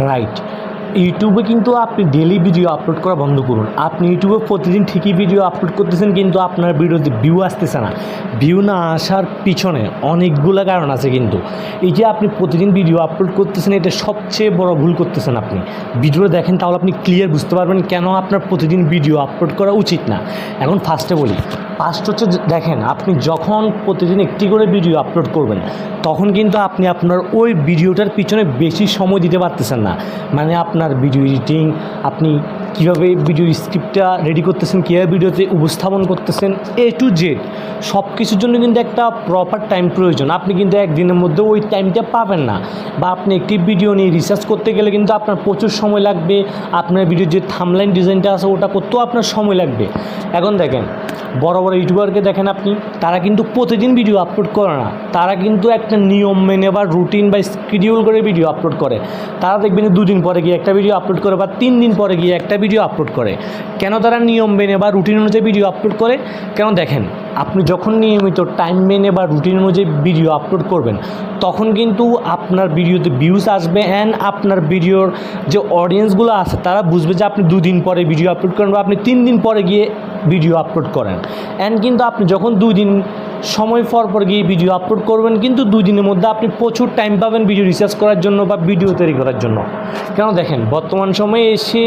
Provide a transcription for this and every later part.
right. ইউটিউবে কিন্তু আপনি ডেলি ভিডিও আপলোড করা বন্ধ করুন। আপনি ইউটিউবে প্রতিদিন ঠিকই ভিডিও আপলোড করতেছেন, কিন্তু আপনার ভিডিওতে ভিউ আসতেছে না। ভিউ না আসার পিছনে অনেকগুলো কারণ আছে কিন্তু। এই যে আপনি প্রতিদিন ভিডিও আপলোড করতেছেন, এটা সবচেয়ে বড় ভুল করতেছেন আপনি। ভিডিও দেখেন, তাহলে আপনি ক্লিয়ার বুঝতে পারবেন কেন আপনার প্রতিদিন ভিডিও আপলোড করা উচিত না। এখন ফার্স্টে বলি ফার্স্ট হচ্ছে দেখেন, আপনি যখন প্রতিদিন একটি করে ভিডিও আপলোড করবেন, তখন কিন্তু আপনি আপনার ওই ভিডিওটার পিছনে বেশি সময় দিতে পারতেছেন না। মানে আপনার ভিডিও এডিটিং আপনি কীভাবে ভিডিও স্ক্রিপ্টটা রেডি করতেছেন, কীভাবে ভিডিওতে উপস্থাপন করতেছেন এ টু জেড সব কিছুর জন্য কিন্তু একটা প্রপার টাইম প্রয়োজন। আপনি কিন্তু একদিনের মধ্যে ওই টাইমটা পাবেন না। বা আপনি একটি ভিডিও নিয়ে রিসার্চ করতে গেলে কিন্তু আপনার প্রচুর সময় লাগবে, আপনার ভিডিওর যে থামলাইন ডিজাইনটা আছে ওটা করতেও আপনার সময় লাগবে। এখন দেখেন, বড় বড় ইউটিউবারকে দেখেন আপনি, তারা কিন্তু প্রতিদিন ভিডিও আপলোড করে না। তারা কিন্তু একটা নিয়ম মেনে বা রুটিন বা স্কিডিউল করে ভিডিও আপলোড করে। তারা দেখবেন দুদিন পরে গিয়ে একটা ভিডিও আপলোড করে বা তিন দিন পরে গিয়ে একটা ভিডিও আপলোড করে। কেন তারা নিয়ম মেনে বা রুটিন অনুযায়ী ভিডিও আপলোড করে? কেন দেখেন, আপনি যখন নিয়মিত টাইম মেনে বা রুটিন অনুযায়ী ভিডিও আপলোড করবেন, তখন কিন্তু আপনার ভিডিওতে ভিউজ আসবে অ্যান্ড আপনার ভিডিওর যে অডিয়েন্সগুলো আছে, তারা বুঝবে যে আপনি দুদিন পরে ভিডিও আপলোড করেন বা আপনি তিন দিন পরে গিয়ে ভিডিও আপলোড করেন। অ্যান্ড কিন্তু আপনি যখন দুই দিন সময় পর পর গিয়ে ভিডিও আপলোড করবেন, কিন্তু দুই দিনের মধ্যে আপনি প্রচুর টাইম পাবেন ভিডিও রিসার্চ করার জন্য বা ভিডিও তৈরি করার জন্য। কেন দেখেন, বর্তমান সময়ে এসে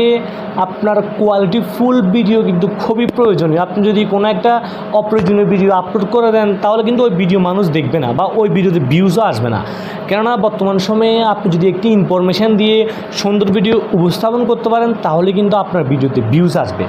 আপনার কোয়ালিটি ফুল ভিডিও কিন্তু খুবই প্রয়োজনীয়। আপনি যদি কোনো একটা অপ্রয়োজনীয় ভিডিও আপলোড করে দেন, তাহলে কিন্তু ওই ভিডিও মানুষ দেখবে না বা ওই ভিডিওতে ভিউজও আসবে না। কেননা বর্তমান সময়ে আপনি যদি একটি ইনফরমেশান দিয়ে সুন্দর ভিডিও উপস্থাপন করতে পারেন, তাহলে কিন্তু আপনার ভিডিওতে ভিউজ আসবে।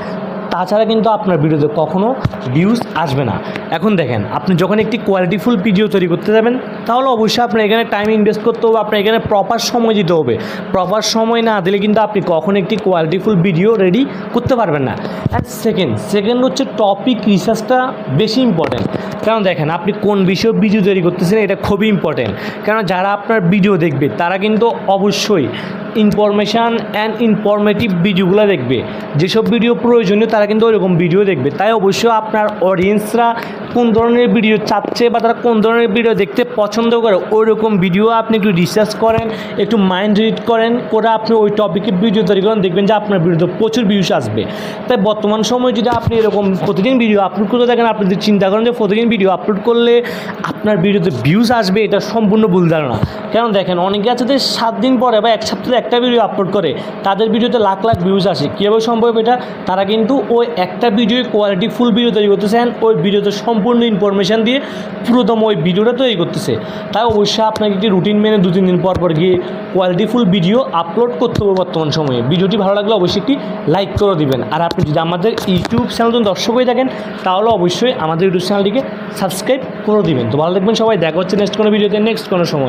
তাছাড়া কিন্তু আপনার ভিডিওতে কখনও ভিউজ আসবে না। এখন দেখেন, আপনি যখন একটি কোয়ালিটিফুল ভিডিও তৈরি করতে যাবেন, তাহলে অবশ্যই আপনার এখানে টাইম ইনভেস্ট করতে হবে, আপনার এখানে প্রপার সময় দিতে হবে। প্রপার সময় না দিলে কিন্তু আপনি কখনো একটি কোয়ালিটিফুল ভিডিও রেডি করতে পারবেন না। অ্যান্ড সেকেন্ড সেকেন্ড হচ্ছে টপিক রিসার্চটা বেশি ইম্পর্ট্যান্ট কারণ দেখেন, আপনি কোন বিষয়ে ভিডিও তৈরি করতেছেন, এটা খুবই ইম্পর্ট্যান্ট কারণ যারা আপনার ভিডিও দেখবে, তারা কিন্তু অবশ্যই ইনফরমেশান অ্যান্ড ইনফরমেটিভ ভিডিওগুলো দেখবে। যেসব ভিডিও প্রয়োজনীয়, তারা কিন্তু ওইরকম ভিডিও দেখবে। তাই অবশ্যই আপনার অডিয়েন্সরা কোন ধরনের ভিডিও চাচ্ছে বা তারা কোন ধরনের ভিডিও দেখতে পছন্দ করে ওই রকম ভিডিও আপনি একটু রিসার্চ করেন, একটু মাইন্ড রিড করেন, করে আপনি ওই টপিকে ভিডিও তৈরি করেন, দেখবেন যে আপনার ভিডিওতে প্রচুর ভিউস আসবে। তাই বর্তমান সময়ে যদি আপনি এরকম প্রতিদিন ভিডিও আপলোড করতে থাকেন, আপনি যদি চিন্তা করেন যে প্রতিদিন ভিডিও আপলোড করলে আপনার ভিডিওতে ভিউজ আসবে, এটা সম্পূর্ণ ভুল ধারণা। কেন দেখেন, অনেকে আছে যে সাত দিন পরে বা এক সপ্তাহে একটা ভিডিও আপলোড করে, তাদের ভিডিওতে লাখ লাখ ভিউজ আসে। কীভাবে সম্ভব এটা? তারা কিন্তু ওই একটা ভিডিও কোয়ালিটি ফুল ভিডিও তৈরি করতেছেন ওই ভিডিওতে সম্পূর্ণ ইনফরমেশান দিয়ে পুরোদম ওই ভিডিওটা তৈরি করতেছে। তাই অবশ্যই আপনাকে একটি রুটিন মেনে দু, তিন দিন পর পর গিয়ে কোয়ালিটি ফুল ভিডিও আপলোড করতে হবে বর্তমান সময়ে। ভিডিওটি ভালো লাগলে অবশ্যই একটি লাইক করে দিবেন। আর আপনি যদি আমাদের ইউটিউব চ্যানেল দর্শক হয়ে থাকেন, তাহলে অবশ্যই আমাদের ইউটিউব চ্যানেলটিকে সাবস্ক্রাইব করে দিবেন। তো ভালো দেখবেন সবাই। দেখা হচ্ছে নেক্সট কোনো ভিডিওতে নেক্সট কোনো সময়।